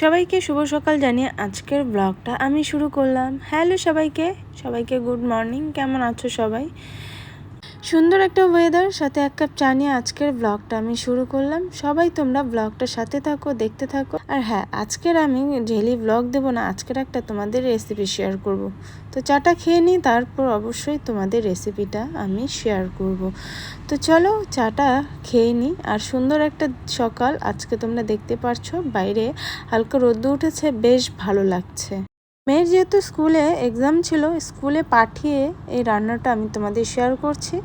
সবাইকে শুভ সকাল জানিয়ে আজকের ব্লগটা আমি শুরু করলাম। হ্যালো সবাইকে সবাইকে গুড মর্নিং কেমন আছো সবাই? সুন্দর একটা ওয়েদার সাথে এক কাপ চা নিয়ে আজকের ব্লগটা আমি শুরু করলাম। সবাই তোমরা ব্লগটার সাথে থাকো, দেখতে থাকো। আর হ্যাঁ আজকের আমি ডেলি ব্লগ দেবো না, আজকের একটা তোমাদের রেসিপি শেয়ার করব। তো চাটা খেয়ে নিই, তারপর অবশ্যই তোমাদের রেসিপিটা আমি শেয়ার করব। তো চলো চাটা খেয়ে নিই। আর সুন্দর একটা সকাল, আজকে তোমরা দেখতে পারছ, বাইরে হালকা রোদ্দু উঠেছে, বেশ ভালো লাগছে। মেয়ের যেহেতু স্কুলে এক্সাম ছিল স্কুলে পাঠিয়ে এই রান্নাটা আমি তোমাদের শেয়ার করছি।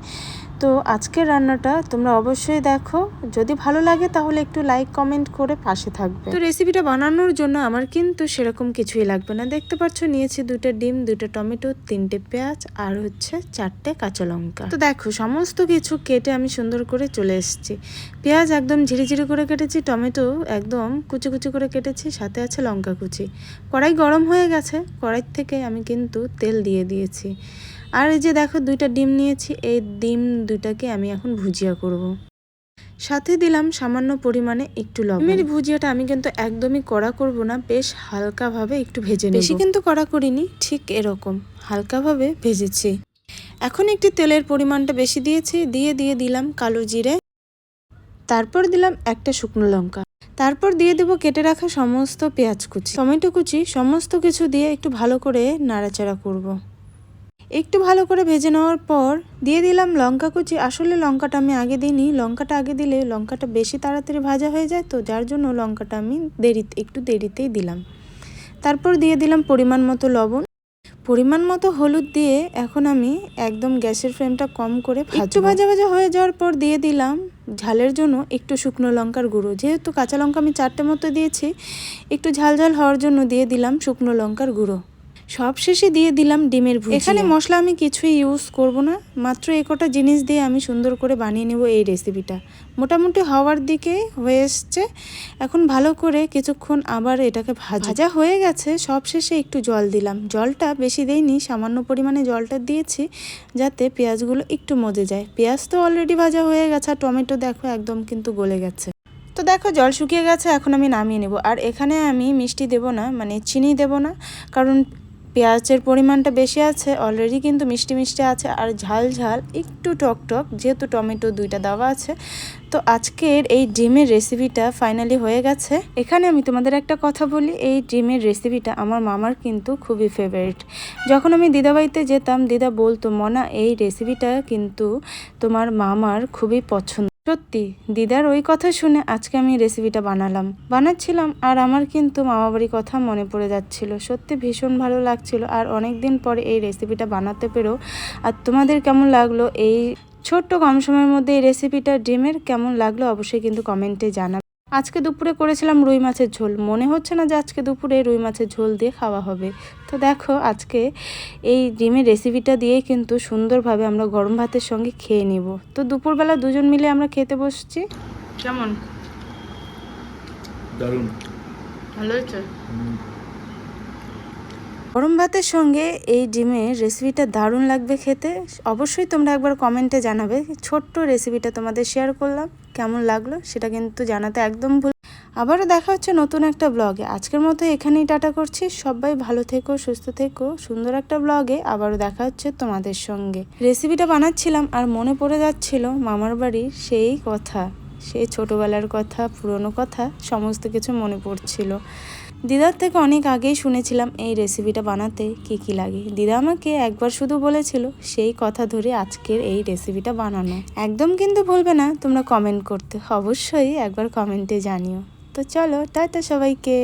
তো আজকের রান্নাটা তোমরা অবশ্যই দেখো। যদি ভালো লাগে তাহলে একটু লাইক কমেন্ট করে পাশে থাকবে। তো রেসিপিটা বানানোর জন্য আমার কিন্তু সেরকম কিছুই লাগবে না। দেখতে পাচ্ছ, নিয়েছি দুটো ডিম, দুটো টমেটো, তিনটে পেঁয়াজ আর হচ্ছে চারটে কাঁচা লঙ্কা। তো দেখো, সমস্ত কিছু কেটে আমি সুন্দর করে চলে এসেছি। পেঁয়াজ একদম ঝিরিঝিরি করে কেটেছি, টমেটো একদম কুচি কুচি করে কেটেছি, সাথে আছে লঙ্কা কুচি। কড়াই গরম হয়ে গেছে, কড়াই থেকে আমি কিন্তু তেল দিয়ে দিয়েছি। আর এই যে দেখো দুইটা ডিম নিয়েছি, এই ডিম দুইটাকে আমি এখন ভুজিয়া করব। সাথে দিলাম সামান্য পরিমাণে একটু লবণ। ডিমের ভুজিয়াটা আমি কিন্তু একদমই কড়া করব না, বেশ হালকাভাবে একটু ভেজে নেব। বেশি কিন্তু কড়া করিনি, ঠিক এরকম হালকাভাবে ভেজেছি। এখন একটি তেলের পরিমাণটা বেশি দিয়েছি, দিয়ে দিয়ে দিলাম কালো জিরে। তারপর দিলাম একটা শুকনো লঙ্কা। তারপর দিয়ে দেবো কেটে রাখা সমস্ত পেঁয়াজ কুচি। টমেটো কুচি, সমস্ত কিছু দিয়ে একটু ভালো করে নাড়াচাড়া করব। একটু ভালো করে ভেজে নেওয়ার পর দিয়ে দিলাম লঙ্কা কুচি। আসলে লঙ্কাটা আমি আগে দিইনি। লঙ্কাটা আগে দিলে লঙ্কাটা বেশি তাড়াতাড়ি ভাজা হয়ে যায় তো যার জন্য লঙ্কাটা আমি দেরিতে একটু দেরিতেই দিলাম। তারপর দিয়ে দিলাম পরিমাণ মতো লবণ। পরিমাণ মতো হলুদ দিয়ে এখন আমি একদম গ্যাসের ফ্লেমটা কম করে একটু ভাজা ভাজা হয়ে যাওয়ার পর দিয়ে দিলাম ঝালের জন্য একটু শুকনো লঙ্কার গুঁড়ো। যেহেতু কাঁচা লঙ্কা আমি চারটে মতো দিয়েছি একটু ঝাল ঝাল হওয়ার জন্য দিয়ে দিলাম শুকনো লঙ্কার গুঁড়ো। সব শেষে দিয়ে দিলাম ডিমের ভুজিয়া এখানে মশলা আমি কিছুই ইউজ করব না, মাত্র এই কটা জিনিস দিয়ে আমি সুন্দর করে বানিয়ে নেব এই রেসিপিটা মোটামুটি হওয়ার দিকে হয়ে এসছে। এখন ভালো করে কিছুক্ষণ আবার এটাকে ভাজা। হয়ে গেছে সব শেষে একটু জল দিলাম। জলটা বেশি দেইনি, সামান্য পরিমাণে জলটা দিয়েছি যাতে পেঁয়াজগুলো একটু মজে যায়। পেঁয়াজ তো অলরেডি ভাজা হয়ে গেছে, আর টমেটো দেখো একদম কিন্তু গলে গেছে। তো দেখো জল শুকিয়ে গেছে, এখন আমি নামিয়ে নেব। আর এখানে আমি মিষ্টি দেব না মানে চিনি দেব না, কারণ পেঁয়াজের পরিমাণটা বেশি আছে অলরেডি কিন্তু মিষ্টি মিষ্টি আছে আর ঝাল ঝাল, একটু টক টক, যেহেতু টমেটো দুইটা দেওয়া আছে। তো আজকের এই ডিমের রেসিপিটা ফাইনালি হয়ে গেছে। এখানে আমি তোমাদের একটা কথা বলি, এই ডিমের রেসিপিটা আমার মামার কিন্তু খুবই ফেভারিট যখন আমি দিদাবাড়িতে যেতাম, দিদা বলতো, মনা, এই রেসিপিটা কিন্তু তোমার মামার খুবই পছন্দ। সত্যি, দিদার ওই কথা শুনে আজকে আমি রেসিপিটা বানালাম। বানাচ্ছিলাম আর আমার কিন্তু মামাবাড়ির কথা মনে পড়ে যাচ্ছিল। সত্যি ভীষণ ভালো লাগছিল আর অনেক দিন পরে এই রেসিপিটা বানাতে পেরো আর তোমাদের কেমন লাগল? এই ছোট্ট কম সময়ের মধ্যে এই রেসিপিটা ডিমের কেমন লাগল? অবশ্যই কিন্তু কমেন্টে জানাবে আজকে দুপুরে করেছিলাম রুই মাছের ঝোল। মনে হচ্ছে না যে আজকে দুপুরে রুই মাছের ঝোল দিয়ে খাওয়া হবে। তো দেখো আজকে এই ডিমের রেসিপিটা দিয়েই কিন্তু সুন্দরভাবে আমরা গরম ভাতের সঙ্গে খেয়ে নিব। তো দুপুরবেলা দুজন মিলে আমরা খেতে বসছি। কেমন? দারুণ। ভালো হয়েছে? গরম ভাতের সঙ্গে এই ডিমের রেসিপিটা দারুণ লাগবে খেতে। অবশ্যই তোমরা একবার কমেন্টে জানাবে। ছোট্ট রেসিপিটা তোমাদের শেয়ার করলাম। কেমন লাগল সেটা কিন্তু জানাতে একদম ভুল আবারও দেখা হচ্ছে নতুন একটা ব্লগে আজকের মতো এখানেই টাটা করছি। সবাই ভালো থেকো, সুস্থ থেকো। সুন্দর একটা ব্লগে আবারও দেখা হচ্ছে তোমাদের সঙ্গে। রেসিপিটা বানাচ্ছিলাম আর মনে পড়ে যাচ্ছিল মামার বাড়ির সেই কথা। সেই ছোটোবেলার কথা, পুরনো কথা, সমস্ত কিছু মনে পড়ছিল। দিদার থেকে অনেক আগেই শুনেছিলাম এই রেসিপিটা বানাতে কী কী লাগে। দিদা আমাকে একবার শুধু বলেছিল সেই কথা ধরে আজকের এই রেসিপিটা বানানো। একদম কিন্তু ভুলবে না, তোমরা কমেন্ট করতে অবশ্যই একবার কমেন্টে জানিও। তো চলো, টাটা সবাইকে।